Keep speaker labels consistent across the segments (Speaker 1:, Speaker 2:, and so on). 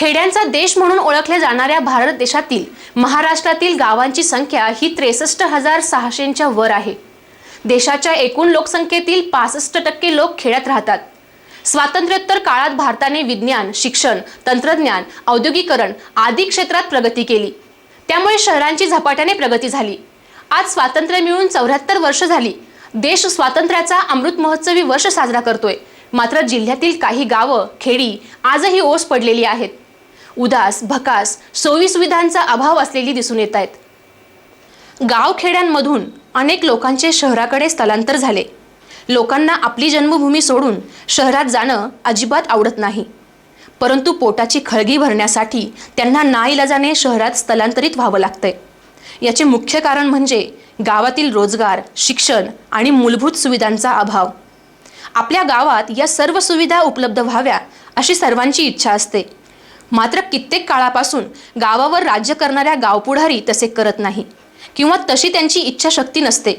Speaker 1: खेड्यांचा देश म्हणून ओळखल्या जाणाऱ्या भारत देशातील महाराष्ट्रातील गावांची संख्या ही त्रेसष्ट हजार सहाशेच्या वर आहे. देशाच्या एकूण लोकसंख्येतील पासष्ट टक्के लोक खेड्यात राहतात. स्वातंत्र्योत्तर काळात भारताने विज्ञान शिक्षण तंत्रज्ञान औद्योगिकरण आदी क्षेत्रात प्रगती केली. त्यामुळे शहरांची झपाट्याने प्रगती झाली. आज स्वातंत्र्य मिळून चौऱ्याहत्तर वर्ष झाली. देश स्वातंत्र्याचा अमृत महोत्सवी वर्ष साजरा करतोय. मात्र जिल्ह्यातील काही गावं खेडी आजही ओस पडलेली आहेत. उदास भकास सोयी सुविधांचा अभाव असलेली दिसून येत आहेत. गावखेड्यांमधून अनेक लोकांचे शहराकडे स्थलांतर झाले. लोकांना आपली जन्मभूमी सोडून शहरात जाणं अजिबात आवडत नाही. परंतु पोटाची खळगी भरण्यासाठी त्यांना नाईलाजाने शहरात स्थलांतरित व्हावं लागतंय. याचे मुख्य कारण म्हणजे गावातील रोजगार शिक्षण आणि मूलभूत सुविधांचा अभाव. आपल्या गावात या सर्व सुविधा उपलब्ध व्हाव्या अशी सर्वांची इच्छा असते. मात्र कित्येक काळापासून गावावर राज्य करणाऱ्या गावपुढारी तसे करत नाही किंवा तशी त्यांची इच्छाशक्ती नसते.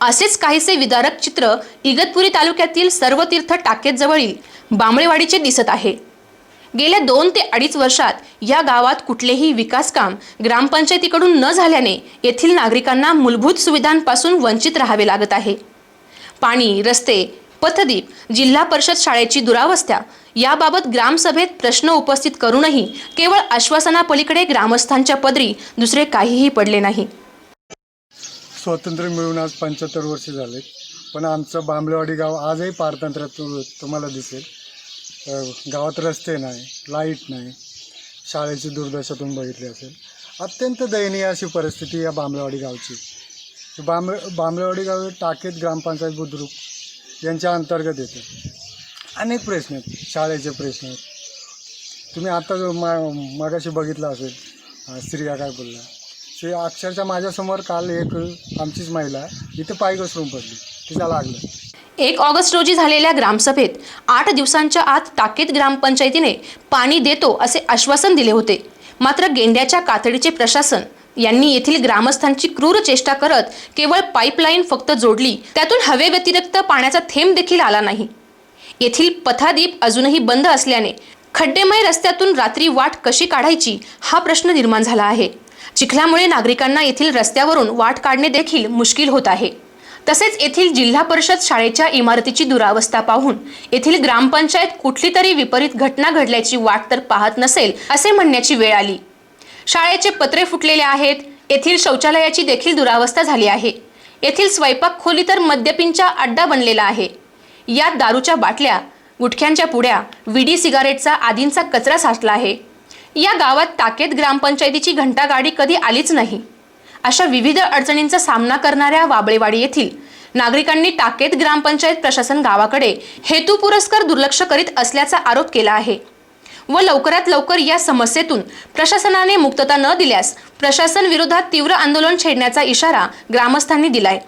Speaker 1: असेच काहीसे विदारक चित्र इगतपुरी तालुक्यातील सर्वतीर्थ टाकेतजवळील बांबळेवाडीचे दिसत आहे. गेल्या दोन ते अडीच वर्षात या गावात कुठलेही विकास काम ग्रामपंचायतीकडून न झाल्याने येथील नागरिकांना मूलभूत सुविधांपासून वंचित राहावे लागत आहे. पाणी रस्ते पथदीप जिल्हा परिषद शाळेची दुरावस्था याबाबत ग्रामसभेत प्रश्न उपस्थित करूनही केवळ आश्वासनापलीकडे ग्रामस्थांच्या पदरी दुसरे काहीही पडले नाही.
Speaker 2: स्वातंत्र्य मिळून आज पंच्याहत्तर वर्ष झाले पण आमचं बांबलेवाडी गाव आजही पारतंत्र्यात तुम्हाला दिसेल. गावात रस्ते नाही लाइट नाही. शाळेची दुर्दशातून बघितली असेल. अत्यंत दयनीय अशी परिस्थिती या बांबलेवाडी गावची. बांबळे बांबलेवाडी गाव टाकेत ग्रामपंचायत बुद्रुक यांच्या अंतर्गत येते. अनेक प्रश्न आहेत. शाळेचे प्रश्न आहेत. तुम्ही आता जो मा मागाशी बघितलं असेल स्त्रिया काय बोलला ते अक्षरशः माझ्यासमोर काल एक आमचीच महिला इथे पाय घसरून पडली. तिला लागलं.
Speaker 1: एक ऑगस्ट रोजी झालेल्या ग्रामसभेत आठ दिवसांच्या आत टाकेत ग्रामपंचायतीने पाणी देतो असे आश्वासन दिले होते. मात्र गेंड्याच्या कातडीचे प्रशासन यांनी येथील ग्रामस्थांची क्रूर चेष्टा करत केवळ पाईपलाईन फक्त जोडली. त्यातून हवे व्यतिरिक्त पाण्याचा थेंब देखील आला नाही. येथील पथादीप अजूनही बंद असल्याने खड्डेमय रस्त्यातून रात्री वाट कशी काढायची हा प्रश्न निर्माण झाला आहे. चिखलामुळे नागरिकांना येथील रस्त्यावरून वाट काढणे देखील मुश्किल होत आहे. तसेच येथील जिल्हा परिषद शाळेच्या इमारतीची दुरावस्था पाहून येथील ग्रामपंचायत कुठली तरी विपरीत घटना घडल्याची वाट तर पाहत नसेल असे म्हणण्याची वेळ आली. शाळेचे पत्रे फुटलेले आहेत. येथील शौचालयाची देखील दुरावस्था झाली आहे. येथील स्वयंपाक खोली तर मद्यपींचा अड्डा बनलेला आहे. यात दारूच्या बाटल्या गुटख्यांच्या पुड्या विडी सिगारेटचा आदींचा कचरा साचला आहे. या गावात टाकेत ग्रामपंचायतीची घंटागाडी कधी आलीच नाही. अशा विविध अडचणींचा सामना करणाऱ्या वाबळेवाडी येथील नागरिकांनी टाकेत ग्रामपंचायत प्रशासन गावाकडे हेतू पुरस्कार दुर्लक्ष करीत असल्याचा आरोप केला आहे. व लवकरात लवकर या समस्येतून प्रशासनाने मुक्तता न दिल्यास प्रशासन विरोधात तीव्र आंदोलन छेडण्याचा इशारा ग्रामस्थांनी दिलाय.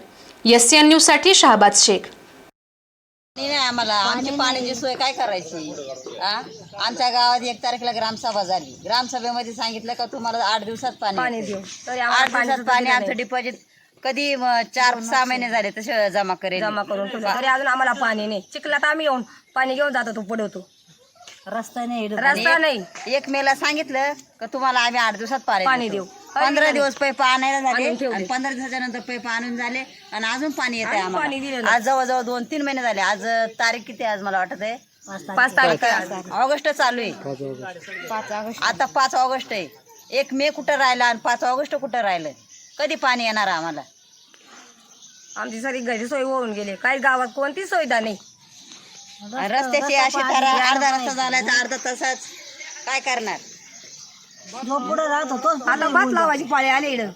Speaker 1: एस एन न्यूजसाठी शहाबाज शेख.
Speaker 3: नाही नाही आम्हाला आमची पाण्याची सोय काय करायची? आ? आमच्या गावात एक तारखेला ग्रामसभा झाली. ग्रामसभेमध्ये सांगितलं का तुम्हाला आठ दिवसात पाणी
Speaker 4: पाणी
Speaker 3: येते.
Speaker 4: देऊ. तरी
Speaker 3: आठ
Speaker 4: आम्हाला
Speaker 3: दिवसात
Speaker 4: पाणी
Speaker 3: पाणी आमचं डिपॉझिट कधी म, चार सहा महिने झाले तसे जमा करेल.
Speaker 4: जमा करून ठेवलं. तरी अजून आम्हाला पाणी नाही. चिखलात आम्ही येऊन पाणी घेऊन जातो तो पुढवतो
Speaker 3: रस्ता नाही
Speaker 4: रस्ता नाही.
Speaker 3: एक मेला सांगितलं का तुम्हाला आम्ही आठ दिवसात पाणी
Speaker 4: पाणी. देऊ.
Speaker 3: पंधरा दिवस पैप आणायला झाले. आणि पंधरा दिवसाच्या नंतर पैप आणून झाले आणि अजून पाणी येत आहे
Speaker 4: अजून पाणी दिलं
Speaker 3: आम्हाला. आज जवळजवळ दोन तीन महिने झाले. आज तारीख किती आहे आज मला वाटत आहे?
Speaker 4: पाच तारीख.
Speaker 3: ऑगस्ट चालू आहे. आता पाच ऑगस्ट आहे. एक मे कुठं राहिला आणि पाच ऑगस्ट कुठं राहिलं? कधी पाणी येणार आम्हाला?
Speaker 4: आमची सारी घरी सोय होऊन गेली. काही गावात कोणतीच सुविधा नाही.
Speaker 3: रस्त्याची अशी तर अर्धा रस्ता झालाय तर अर्धा तासाच काय करणार?
Speaker 4: आता भात लावायची पाळी आली इकडं.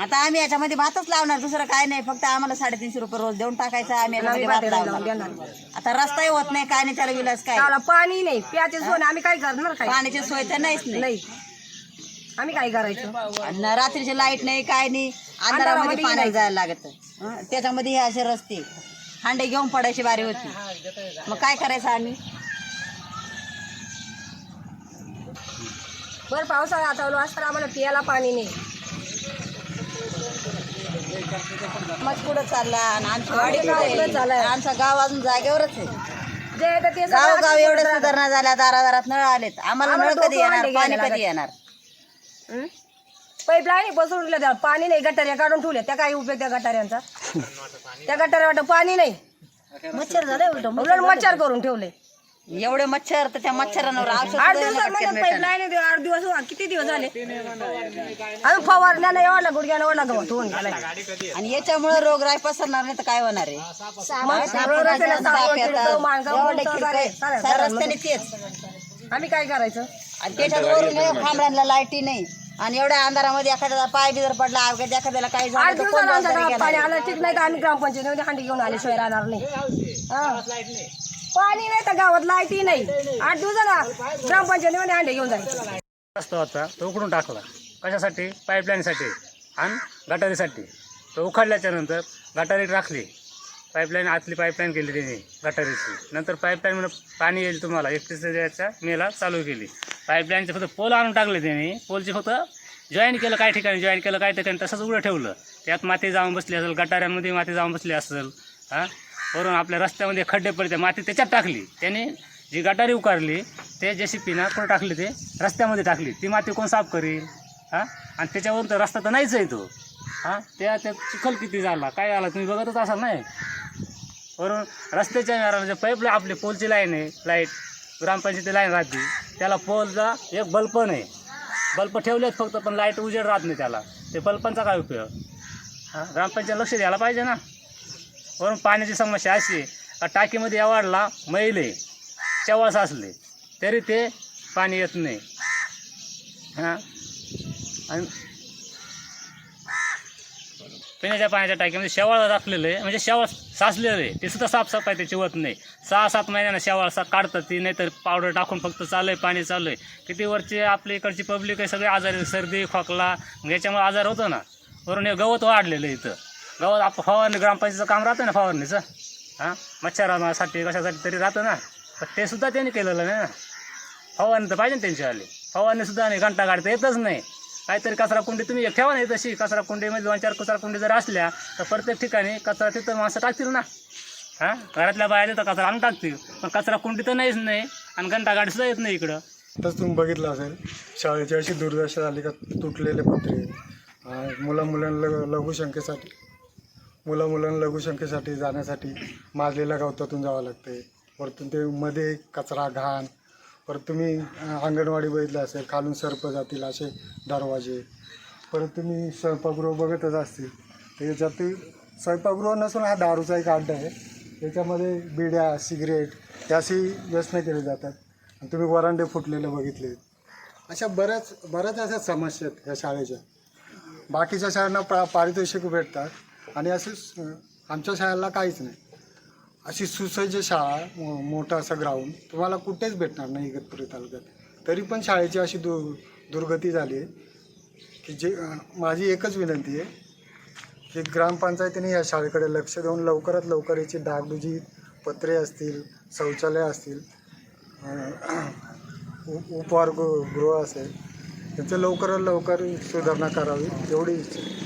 Speaker 3: आता आम्ही याच्यामध्ये भातच लावणार दुसरं काय नाही. फक्त आम्हाला साडेतीनशे रुपये रोज देऊन टाकायचं आम्ही याच्यामध्ये भात लावणार. आता रस्ताही होत नाही काय नाही त्याला विलास काय?
Speaker 4: त्याला पाणी नाही प्याचे सोय नाही. आम्ही काय करणार काय?
Speaker 3: पाण्याची सोय तर नाहीच नाही.
Speaker 4: आम्ही काय करायचं?
Speaker 3: आणि रात्रीची लाइट नाही काय नाही. अंधारामध्ये पाण्याला जायला लागत. त्याच्यामध्ये हे असे रस्ते. हांडे घेऊन पडायची बारी होती. मग काय करायचं आम्ही?
Speaker 4: बरं पावसाळा आता असताना आम्हाला पियाला पाणी नाही.
Speaker 3: मग पुढं चालला? आणि आमची वाडी
Speaker 4: गाव पुढं.
Speaker 3: आमचं गाव अजून जागेवरच आहे.
Speaker 4: जे येतं ते सगळं
Speaker 3: गावोगाव
Speaker 4: असंच
Speaker 3: एवढे. सुधारणा. झाल्या दारादारात नळ आलेत. आम्हाला
Speaker 4: आम्हाला
Speaker 3: नळ कधी
Speaker 4: डोकं
Speaker 3: येणार? पाणी
Speaker 4: गेले
Speaker 3: कधी येणार?
Speaker 4: हं? पाईपलाईन बसून ठेवल्या त्या पाणी नाही गटाऱ्या काढून ठेवल्या. त्या काय उपयोग त्या गटाऱ्यांचा? त्या गटाऱ्या वाटत पाणी नाही.
Speaker 3: मच्छर झाले उलट.
Speaker 4: मच्छर करून ठेवले.
Speaker 3: एवढे मच्छर तर त्या मच्छरांवर औषध
Speaker 4: आठ दिवस वा- किती दिवस झाले आम्ही फवारण्याला एवढला गुडघ्याला एवढला गवत होऊन गेलाय.
Speaker 3: आणि याच्यामुळे रोगराई पसरणार नाही तर काय होणार आहे
Speaker 4: मग रस्त्याला
Speaker 3: येतात. एवढे साऱ्या रस्त्याने. तेच
Speaker 4: आम्ही काय करायचं
Speaker 3: आणि त्याच्यात वरून हे खांबड्यांना लाईटी नाही आणि एवढ्या अंधारामध्ये एखाद्याचा पाय बी जर पडला अवघ्यात एखाद्याला काही
Speaker 4: आठ
Speaker 3: झालं तर कोण
Speaker 4: दिवसाला आमच्या
Speaker 3: जबाबदारी
Speaker 4: गावात पाणी
Speaker 3: घेणार आहे?
Speaker 4: आलं ठीक नाही तर आम्ही ग्रामपंचायतीमध्ये हांडी घेऊन आले शिवाय राहणार नाही हा. पाणी नाही तर गावात लाईटही नाही. आठ दिवसाला ग्रामपंचायतीमध्ये अंडे घेऊन जायचं.
Speaker 5: रस्ता होता तो उकडून टाकला. कशासाठी? पाईपलाईनसाठी आणि गटारीसाठी. तो उखाडल्याच्या नंतर गटारी टाकली पाईपलाईन आतली पाईपलाईन केली त्याने गटारीची. नंतर पाईपलाईन पाणी येईल तुम्हाला एकतीस याच्या मेला चालू केली. पाईपलाईनचे फक्त पोल आणून टाकले त्याने पोलचे फक्त जॉईन केलं काही ठिकाणी जॉईन केलं काय ठिकाणी तसंच उघडं ठेवलं. त्यात माती जाऊन बसली असेल गटाऱ्यांमध्ये माती जाऊन बसली असेल हां? वरून आपल्या रस्त्यामध्ये खड्डे पडते माती त्याच्यात टाकली. त्याने जी गटारी उकारली ते जे सी पीना कुठं टाकली ते? रस्त्यामध्ये टाकली. ती माती कोण साफ करील? हां? आणि त्याच्यावरून तर रस्ता तर नाहीच आहे तो. हां? त्या त्यात चिखल किती झाला? काय झाला? तुम्ही बघतच असाल नाही वरून रस्त्याच्या म्हणजे पाईपला आपली पोलची लाईन आहे लाइट ग्रामपंचायती लाईन राहते. त्याला पोलचा एक बल्ब नाही. बल्ब ठेवलेत फक्त पण लाइट उजेड राहत नाही त्याला. ते बल्बांचा काय उपयोग? हां? ग्रामपंचायत लक्ष द्यायला पाहिजे ना. वरून पाण्याची समस्या अशी टाकीमध्ये यावाडला मैले चवास असले तरी ते पाणी येत नाही. हां? आणि पिण्याच्या पाण्याच्या टाकीमध्ये शेवाळ टाकलेलं आहे. म्हणजे शेवाळ साचलेलं आहे. ते सुद्धा साफसफाई त्याची होत नाही. सहा सात महिन्यानं शेवाळ सा काढतात ती नाहीतर पावडर टाकून फक्त चालू आहे पाणी चालू आहे किती वरचे आपल्या इकडची पब्लिक आहे सगळे आजारी सर्दी खोकला. याच्यामुळे आजार होतो ना. वरून हे गवत वाढलेलं आहे इथं. गवत आप फवारणी ग्रामपंचायतीचं काम राहतं ना फवारणीचं. हां? मच्छरासाठी कशासाठी तरी राहतं ना. पण ते सुद्धा त्यांनी केलेलं नाही ना. फवारणी तर पाहिजे ना त्यांच्यावाली. फवारणीसुद्धा नाही घंटा काढता येतच नाही. काहीतरी कचरा कुंडी तुम्ही एक ठेवा नाही तशी कचरा कुंडीमध्ये दोन चार कचरा कुंडी जर असल्या तर प्रत्येक ठिकाणी कचरा तिथं माणसं टाकतील ना. हां? घरातल्या बाहेर तर कचरा आणून टाकतील. पण कचरा कुंडी तर नाहीच नाही आणि घंटा येत नाही इकडं.
Speaker 2: तसं तुम्ही बघितलं असेल शाळेची अशी दुर्दशा झाली का तुटलेले पत्रे. मुला मुलांना लघुशंकेसाठी मुला मुलांना लघुशंकेसाठी जाण्यासाठी माजलेल्या गवतातून जावं लागते. परतून ते मध्ये कचरा घाण. परत तुम्ही अंगणवाडी बघितलं असेल खालून सर्प जातील असे दरवाजे. परत तुम्ही स्वयंपाकगृह बघतच असतील. त्याच्यात ते स्वयंपाकगृह नसून हा दारूचा एक अड्डा आहे. त्याच्यामध्ये बिड्या सिगरेट याशी अशी व्यसनं केली जातात. आणि तुम्ही वरांडे फुटलेले बघितले. अशा बऱ्याच बऱ्याच अशा समस्या आहेत ह्या शाळेच्या. बाकीच्या शाळांना पा पारितोषिक भेटतात. आणि असे आमच्या शाळेला काहीच नाही अशी सुसज्ज शाळा मो- मोठं असं ग्राउंड तुम्हाला कुठेच भेटणार नाही इगतपुरी तालुक्यात तरी पण शाळेची अशी दु दुर्गती झाली आहे की जे माझी एकच विनंती आहे की ग्रामपंचायतीने या शाळेकडे लक्ष देऊन लवकरात लवकर याची डागडुजी पत्रे असतील शौचालय असतील उ- उपहारगृह गृह असेल त्याचं लवकरात लवकर सुधारणा करावी एवढी इच्छा आहे.